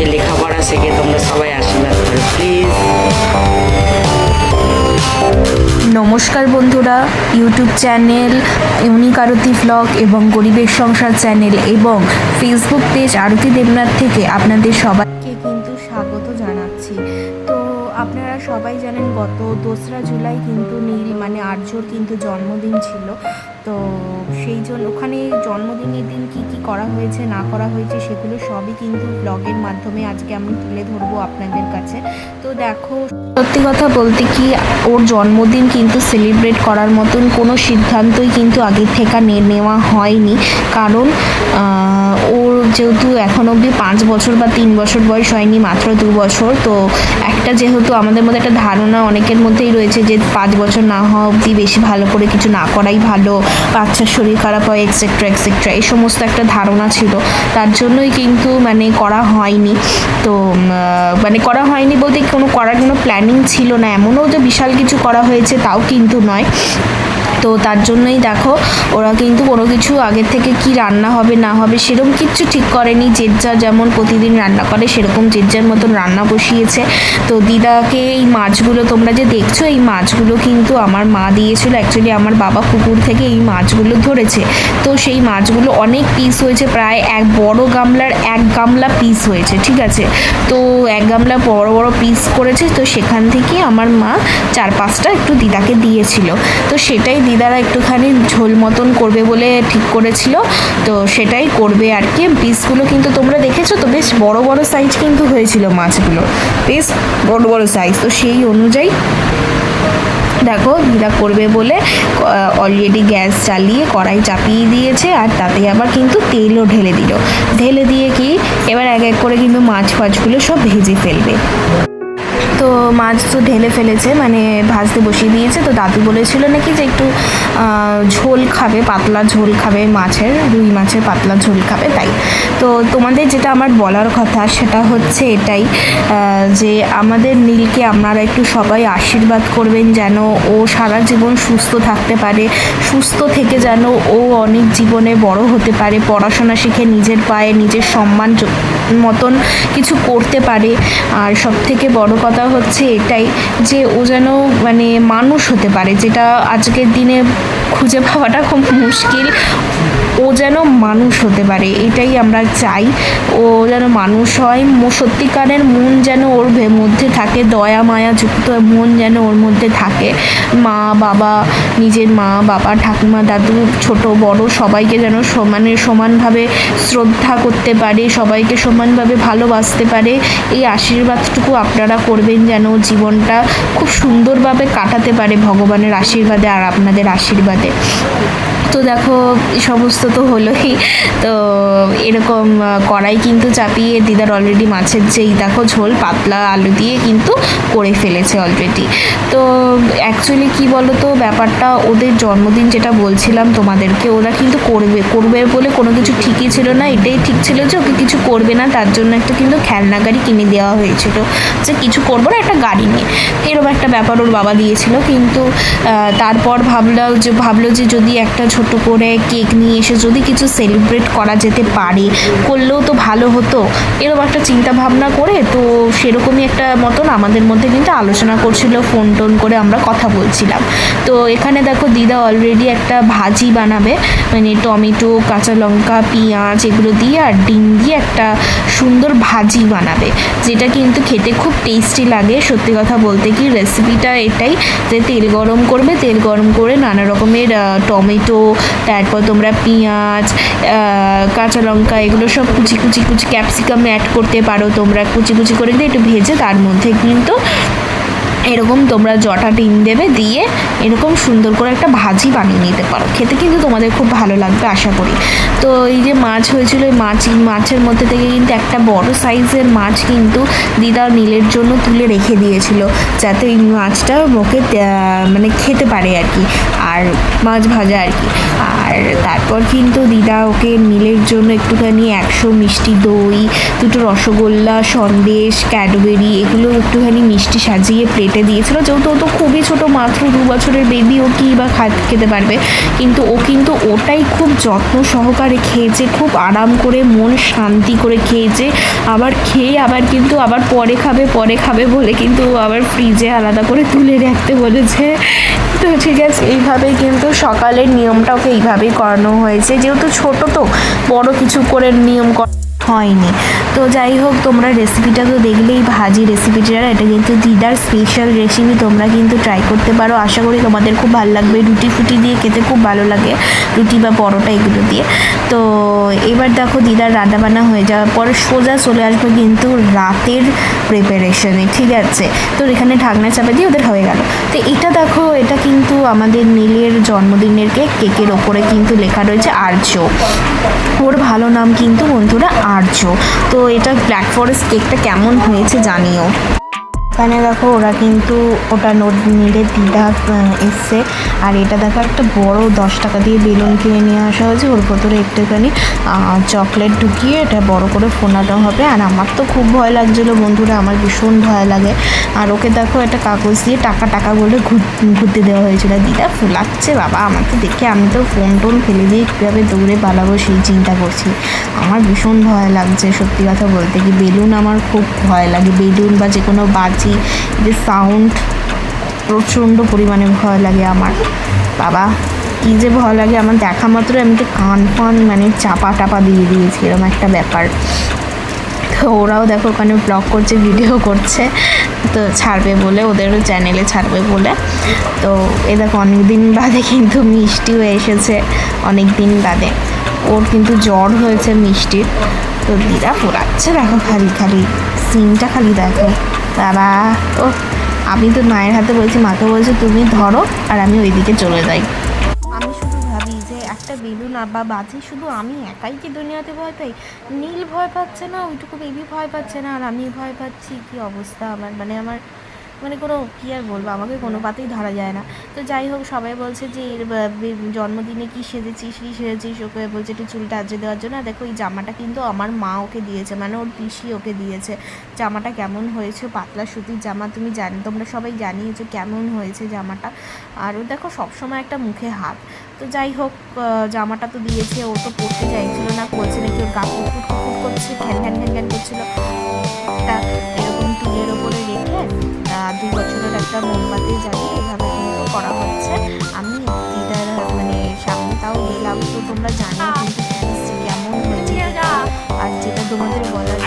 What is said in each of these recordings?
থাকে লেখাপড়া শেখে তোমরা সবাই আশীর্বাদ করো প্লিজ নমস্কার বন্ধুরা YouTube channel unique Arati vlog এবং গরিবের সংসার চ্যানেল এবং ফেসবুক পেজ আরতি দেবনাথ থেকে আপনাদের সবাইকে কিন্তু স্বাগত তো আপনারা সবাই জানেন গত দোসরা জুলাই কিন্তু নীল মানে আর্যর কিন্তু জন্মদিন ছিল। তো সেই জন্য ওখানে জন্মদিনের দিন কি কি করা হয়েছে, না করা হয়েছে সেগুলো সবই কিন্তু ব্লগের মাধ্যমে আজকে আমি তুলে ধরবো আপনাদের কাছে। তো দেখো, সত্যি কথা বলতে কি, ওর জন্মদিন কিন্তু সেলিব্রেট করার মতন কোনো সিদ্ধান্তই কিন্তু আগে থেকে নেওয়া হয়নি। কারণ ওর যেহেতু এখন অবধি পাঁচ বছর বা তিন বছর বয়স হয়নি, মাত্র দু বছর, তো একটা যেহেতু আমাদের মধ্যে একটা ধারণা অনেকের মধ্যেই রয়েছে যে পাঁচ বছর না হওয়া অবধি বেশি ভালো করে কিছু না করাই ভালো, বাচ্চার শরীর খারাপ হয় এক্সেট্রা এক্সেট্রা এই সমস্ত একটা ধারণা ছিল। তার জন্যই কিন্তু মানে করা হয়নি। তো মানে করা হয়নি বলতে কোনো করার কোনো প্ল্যানিং ছিল না। এমনও যে বিশাল কিছু করা হয়েছে তাও কিন্তু নয়। তো তার জন্যই দেখো, ওরা কিন্তু কোনো কিছু আগের থেকে কি রান্না হবে, না হবে সেরকম কিচ্ছু ঠিক করেনি। যে যা যেমন প্রতিদিন রান্না করে, সেরকম যে যার মতন রান্না বসিয়েছে। তো দিদাকে এই মাছগুলো তোমরা যে দেখছ, এই মাছগুলো কিন্তু আমার মা দিয়েছিল। অ্যাকচুয়ালি আমার বাবা পুকুর থেকে এই মাছগুলো ধরেছে। তো সেই মাছগুলো অনেক পিস হয়েছে, প্রায় এক বড় গামলার এক গামলা পিস হয়েছে, ঠিক আছে? তো এক গামলা বড় বড় পিস করেছে। তো সেখান থেকে আমার মা চার পাঁচটা একটু দিদাকে দিয়েছিল। তো সেটাই দিদারা একটুখানি ঝোল মতন করবে বলে ঠিক করেছিল, তো সেটাই করবে আর কি। পিসগুলো কিন্তু তোমরা দেখেছ তো, বেশ বড় বড় সাইজ কিন্তু হয়েছিল মাছগুলো। বেশ বড় বড় সাইজ তো সেই অনুযায়ী দেখো দিদা করবে বলে অলরেডি গ্যাস চালিয়ে কড়াই চাপিয়ে দিয়েছে আর তাতে আবার কিন্তু তেলও ঢেলে দিল। ঢেলে দিয়ে কি, এবার এক এক করে কিন্তু মাছ ফাছগুলো সব ভেজে ফেলবে। তো মাছ তো ঢেলে ফেলেছে মানে ভাজতে বসিয়ে দিয়েছে। তো দাদু বলেছিল নাকি যে একটু ঝোল খাবে, পাতলা ঝোল খাবে মাছের, রুই মাছের পাতলা ঝোল খাবে তাই। তো তোমাদের যেটা আমার বলার কথা সেটা হচ্ছে এটাই যে আমাদের নীলকে আপনারা একটু সবাই আশীর্বাদ করবেন যেন ও সারা জীবন সুস্থ থাকতে পারে, সুস্থ থেকে যেন ও অনেক জীবনে বড় হতে পারে, পড়াশোনা শিখে নিজের পায়ে নিজের সম্মান মতন কিছু করতে পারে। আর সব থেকে বড় কথা হচ্ছে এটাই যে ও যেন মানে মানুষ হতে পারে, যেটা আজকের দিনে খুঁজে পাওয়াটা খুব মুশকিল। ও যেন মানুষ হতে পারে, এটাই আমরা চাই। ও যেন মানুষ হয় সত্যিকারের মন যেন ওর মধ্যে থাকে, দয়া, মায়া যুক্ত মন যেন ওর মধ্যে থাকে। মা, বাবা, নিজের মা, বাবা, ঠাকুমা, দাদু, ছোট, বড় সবাইকে যেন সমানের সমানভাবে শ্রদ্ধা করতে পারে, সবাইকে সমানভাবে ভালোবাসতে পারে, এই আশীর্বাদটুকু আপনারা করবেন যেন জীবনটা খুব সুন্দরভাবে কাটাতে পারে ভগবানের আশীর্বাদে আর আপনাদের আশীর্বাদে। তো দেখো সমস্ত তো হলোই। তো এরকম কড়াই কিন্তু চাপিয়ে দিদার অলরেডি মাছের যেই দেখো ঝোল, পাতলা আলু দিয়ে কিন্তু করে ফেলেছে অলরেডি তো অ্যাকচুয়ালি কি বলো তো ব্যাপারটা ওদের জন্মদিন যেটা বলছিলাম তোমাদেরকে, ওরা কিন্তু করবে করবে বলে কোনো কিছু ঠিকই ছিল না, এটাই ঠিক ছিল যে ওকে কিছু করবে না, তার জন্য একটা কিন্তু খেলনা গাড়ি কিনে দেওয়া হয়েছিল যে কিছু করব না, একটা গাড়ি নিয়ে। এরকম একটা ব্যাপার ওর বাবা দিয়েছিল, কিন্তু তারপর ভাবলো যে ভাবলো যে যদি একটা ছোট করে কেক নিয়ে এসে যদি কিছু সেলিব্রেট করা যেতে পারে, করলেও তো ভালো হতো। এরকম একটা চিন্তা ভাবনা করে তো সেরকমই একটা মতন আমাদের মধ্যে কিন্তু আলোচনা করছিল ফোন টোন করে আমরা কথা বলছিলাম। তো এখানে দেখো দিদা অলরেডি একটা ভাজি বানাবে মানে টমেটো, কাঁচা লঙ্কা, পেঁয়াজ এগুলো দিয়ে আর ডিম দিয়ে একটা সুন্দর ভাজি বানাবে, যেটা কিন্তু খেতে খুব টেস্টি লাগে। সত্যি কথা বলতে কি রেসিপিটা এটাই যে তেল গরম করবে, তেল গরম করে নানা রকমের টমেটো তারপর তোমরা পেঁয়াজ কাঁচা লঙ্কা, এগুলো সব কুচি কুচি কুচি ক্যাপসিকাম অ্যাড করতে পারো। তোমরা কুচি কুচি করে দিয়ে একটু ভেজে তার মধ্যে কিন্তু এরকম তোমরা জটা ডিম দেবে দিয়ে এরকম সুন্দর করে একটা ভাজি বানিয়ে নিতে পারো। খেতে কিন্তু তোমাদের খুব ভালো লাগবে, আশা করি। তো এই যে মাছ হয়েছিল, এই মাছ মাছের মধ্যে থেকে কিন্তু একটা বড় সাইজের মাছ কিন্তু দিদা নীলের জন্য তুলে রেখে দিয়েছিল, যাতে এই মাছটা মুখে মানে খেতে পারে আর কি। আর মাছ ভাজা আর কি। আর তারপর কিন্তু দিদা ওকে মিলের জন্য একটুখানি একশো মিষ্টি দই, দুটো রসগোল্লা, সন্দেশ, ক্যাডবেরি এগুলো একটুখানি মিষ্টি সাজিয়ে প্লেটে দিয়েছিল। যেহেতু ও তো খুবই ছোটো, মাত্র দু বছরের বেবি ও কী বা খা খেতে পারবে। কিন্তু ও কিন্তু ওটাই খুব যত্ন সহকারে খেয়েছে, খুব আরাম করে, মন শান্তি করে খেয়েছে। আবার খেয়ে আবার কিন্তু আবার পরে খাবে পরে খাবে বলে কিন্তু আবার ফ্রিজে আলাদা করে তুলে রাখতে বলেছে। তো ঠিক আছে এইভাবেই কিন্তু সকালের নিয়মটা ওকে এইভাবেই করানো হয়েছে। যেহেতু ছোট তো বড় কিছু করে নিয়ম করা হয়নি। তো যাই হোক, তোমরা রেসিপিটা তো দেখলেই ভাজি রেসিপিটা এটা কিন্তু দিদার স্পেশাল রেসিপি তোমরা কিন্তু ট্রাই করতে পারো। আশা করি তোমাদের খুব ভালো লাগবে। রুটি ফুটি দিয়ে খেতে খুব ভালো লাগে, রুটি বা পরোটা এগুলো দিয়ে। তো এবার দেখো দিদার রান্নাবান্না হয়ে যাওয়ার পর সোজা চলে আসবে কিন্তু রাতের প্রিপারেশনে ঠিক আছে? তো এখানে ঢাকনা চাপা দিয়ে ওদের হয়ে গেল। তো এটা দেখো, এটা কিন্তু আমাদের নীলের জন্মদিনের কেক কেকের ওপরে কিন্তু লেখা রয়েছে আর্য। ওর ভালো নাম কিন্তু বন্ধুরা আর্য। তো এটা ব্ল্যাক ফরেস্ট কেকটা কেমন হয়েছে জানিও। এখানে দেখো ওরা কিন্তু ওটা নোট নিলে দিদা এসছে। আর এটা দেখো একটা বড় দশ টাকা দিয়ে বেলুন কিনে নিয়ে আসা হয়েছে। ওর ভেতরে একটুখানি চকলেট ঢুকিয়ে এটা বড় করে ফোনানো হবে। আর আমার তো খুব ভয় লাগছিল বন্ধুরা, আমার ভীষণ ভয় লাগে। আর ওকে দেখো একটা কাগজ দিয়ে টাকা টাকা বলে ঘুর- ঘুরতে দেওয়া হয়েছিল। দিদা ফুলাচ্ছে, বাবা, আমাকে দেখে আমি তো ফোন টোন ফেলে দিয়ে কীভাবে দৌড়ে পালাবো সেই চিন্তা করছি। আমার ভীষণ ভয় লাগছে, সত্যি কথা বলতে। কি বেলুন আমার খুব ভয় লাগে। বেলুন বা যে কোনো বাজি যে সাউন্ড প্রচণ্ড পরিমাণে ভয় লাগে আমার। বাবা, কী যে ভয় লাগে আমার দেখা মাত্র আমি তো কান ফান মানে চাপা টাপা দিয়ে দিয়েছি এরকম একটা ব্যাপার। তো ওরাও দেখো ওখানে ব্লগ করছে ভিডিও করছে, তো ছাড়বে বলে ওদেরও চ্যানেলে ছাড়বে বলে। তো এ দেখো অনেক দিন বাদে কিন্তু মিষ্টিও এসেছে অনেক দিন বাদে। ওর কিন্তু জ্বর হয়েছে মিষ্টির। তো দিদা পোড়াচ্ছে দেখো খালি খালি সিনটা খালি দেখো। বাবা ও আমি তো মায়ের হাতে বলছি, মাকে বলছি, তুমি ধরো আর আমি ওইদিকে চলে যাই। আমি শুধু ভাবি যে একটা বেলুন বা বাজি, শুধু আমি একাই কি দুনিয়াতে ভয় পাই? নীল ভয় পাচ্ছে না, ওইটুকু বেবি ভয় পাচ্ছে না, আর আমি ভয় পাচ্ছি কি অবস্থা আমার? মানে আমার মানে কোনো কী আর বলব আমাকে কোনো পাতেই ধরা যায় না। তো যাই হোক সবাই বলছে যে এর জন্মদিনে কি সেজেছিস কি সেজেছিস ওকে? বলছে একটু চুলটা আজকে দেওয়ার জন্য। দেখো এই জামাটা কিন্তু আমার মা ওকে দিয়েছে মানে ওর পিসি ওকে দিয়েছে। জামাটা কেমন হয়েছে? পাতলা সুতির জামা তুমি জানি তোমরা সবাই জানিয়েছো কেমন হয়েছে জামাটা। আর ও দেখো সবসময় একটা মুখে হাত। তো যাই হোক জামাটা তো দিয়েছে ও তো পড়তে চাইছিল না বলছে নাকি? ওর গা ফুট করছে ঘ্যান ঘ্যান ঘ্যান ঘ্যান করছিল। এরকম টুলের ওপরে দুই বছরের একটা মোমবাতি জ্বালিয়ে এভাবে কিন্তু করা হচ্ছে আমি দিদার মানে সামনে তাও গেলাম তো তোমরা জানো কিন্তু কেমন হয়েছে। আর যেটা তোমাদের বলার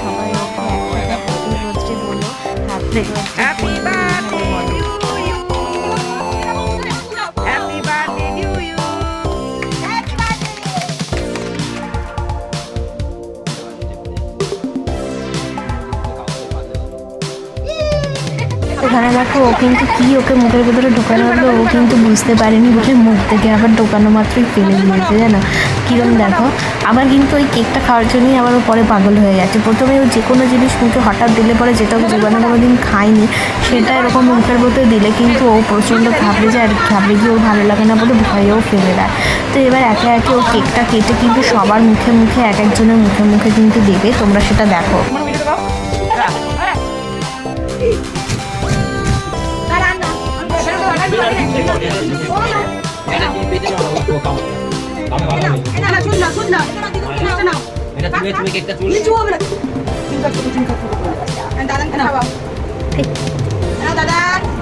সবাই একটা একটা বার্থডে বলো হ্যাপি ও, কিন্তু কি ওকে মুখের ভেতরে ঢোকানো হলো? ও কিন্তু বুঝতে পারেনি বলে মুখ থেকে আবার ঢোকানো মাত্রই ফেলে দিয়েছে, জানো? কিরম দেখো? আবার কিন্তু ওই কেকটা খাওয়ার জন্যই আবার ও পরে পাগল হয়ে গেছে। প্রথমে ও যে কোনো জিনিস মুখে হঠাৎ দিলে পরে যেটা জীবনে কোনো দিন খায়নি, সেটা এরকম মুখের ভেতরে দিলে কিন্তু ও প্রচণ্ড ঘাবড়ে যায় আর ঘাবড়ে গিয়ে ওর ভালো লাগে না বলে ভয়েও ফেলে দেয়। তো এবার একে একে ও কেকটা কেটে কিন্তু সবার মুখে মুখে, এক একজনের মুখে মুখে কিন্তু দেবে, তোমরা সেটা দেখো।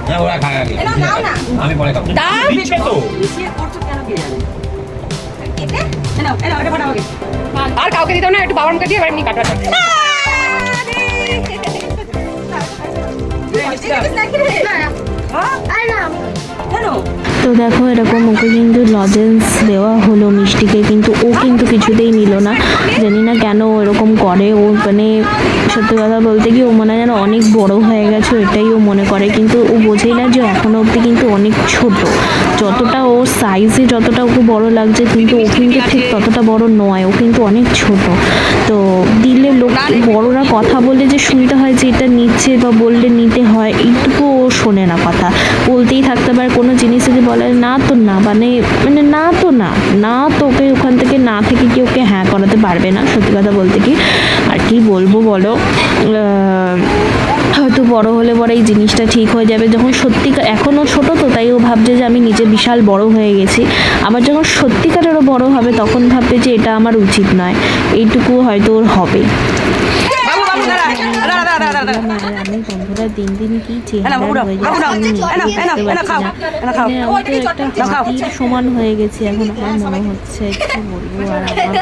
হ্যাঁ আমি পরে আর কাউকে দিতাম না একটু বাবার মুখে দিয়ে এমনি কাটা তো দেখো এরকম ওকে কিন্তু লজেন্স দেওয়া হলো মিষ্টিকে কিন্তু ও কিন্তু কিছুতেই নিল না। জানি না কেন এরকম করে। ও মানে সত্যি কথা বলতে কি ও মনে হয় যেন অনেক বড় হয়ে গেছে এটাই ও মনে করে। কিন্তু ও বোঝেই না যে এখনও অবধি কিন্তু অনেক ছোট। যতটা ওর সাইজে যতটা ওকে বড় লাগছে কিন্তু ও কিন্তু ঠিক ততটা বড় নয়। ও কিন্তু অনেক ছোট। তো দিলে লোক বড়রা কথা বলে যে শুনতে হয় যে এটা নিচ্ছে বা বললে নিতে হয় এইটুকু ও শোনে না কথা। বলতেই থাকতে পারে কোনো জিনিস যদি বলে, না তো না মানে মানে না তো না না তো ওকে ওখান থেকে, না থেকে কি ওকে হ্যাঁ করাতে পারবে না? সত্যি কথা বলতে কি? আর কি বলব বলো? হয়তো বড় হলে পরে এই জিনিসটা ঠিক হয়ে যাবে। যখন সত্যিকার এখনও ছোট তো, তাই ও ভাবছে যে আমি নিজে বিশাল বড় হয়ে গেছি। আবার যখন সত্যিকারেরও বড় হবে, তখন ভাববে যে এটা আমার উচিত নয়। এইটুকু হয়তো ওর হবে। আমি বন্ধুরা দিন দিন কি চেহারা হয়ে। মানে একটা সমান হয়ে গেছি এখন আমার মনে হচ্ছে কি বলব আর আমার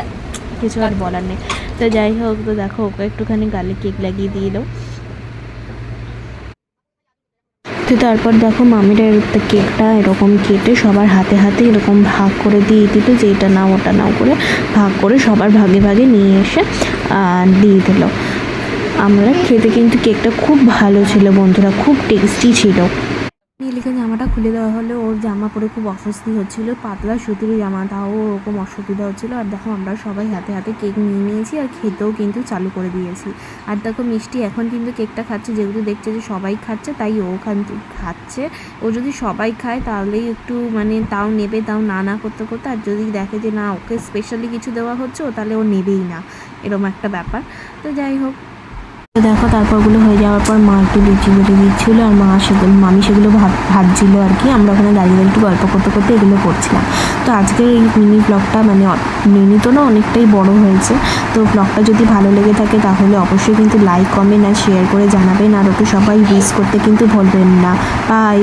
কিছু আর বলার নেই। তো যাই হোক তো দেখো ওকে একটুখানি গালে কেক লাগিয়ে দিয়ে দাও তো তারপর দেখো মামিরা এরকম কেকটা এরকম কেটে সবার হাতে হাতে এরকম ভাগ করে দিয়ে দিত যে এটা নাও ওটা নাও করে ভাগ করে সবার ভাগে ভাগে নিয়ে এসে আহ, দিয়ে দিল। আমরা খেতে কিন্তু কেকটা খুব ভালো ছিল, বন্ধুরা। খুব টেস্টি ছিল। নীলিকে জামাটা খুলে দেওয়া হলে। ওর জামা পরে খুব অস্বস্তি হচ্ছিল। পাতলা সুতির জামা তাও ওরকম অসুবিধা হচ্ছিল। আর দেখো, আমরা সবাই হাতে হাতে কেক নিয়ে নিয়েছি আর খেতেও কিন্তু চালু করে দিয়েছি। আর দেখো, মিষ্টি এখন কিন্তু কেকটা খাচ্ছে। যেহেতু দেখছে যে সবাই খাচ্ছে, তাই ও খাচ্ছে। ও যদি সবাই খায়, তাহলেই একটু মানে তাও নেবে, তাও না না করতে করতে। আর যদি দেখে যে না, ওকে স্পেশালি কিছু দেওয়া হচ্ছে, ও তাহলে ও নেবেই না। এরকম একটা ব্যাপার। তো যাই হোক দেখো, তারপরগুলো হয়ে যাওয়ার পর মা একটু লুচি বেটে দিচ্ছিল আর মা সেগুলো, মামি সেগুলো ভাবছিল আর কি। আমরা ওখানে দাঁড়িয়ে একটু গল্প করতে করতে এগুলো করছিলাম। তো আজকের এই মিনি ব্লগটা মানে মিনি তো না, অনেকটাই বড় হয়েছে। তো ব্লগটা যদি ভালো লেগে থাকে তাহলে অবশ্যই কিন্তু লাইক কমেন্ট আর শেয়ার করে জানাবেন। আর ওকে সবাই উইশ করতে কিন্তু ভুলবেন না। বাই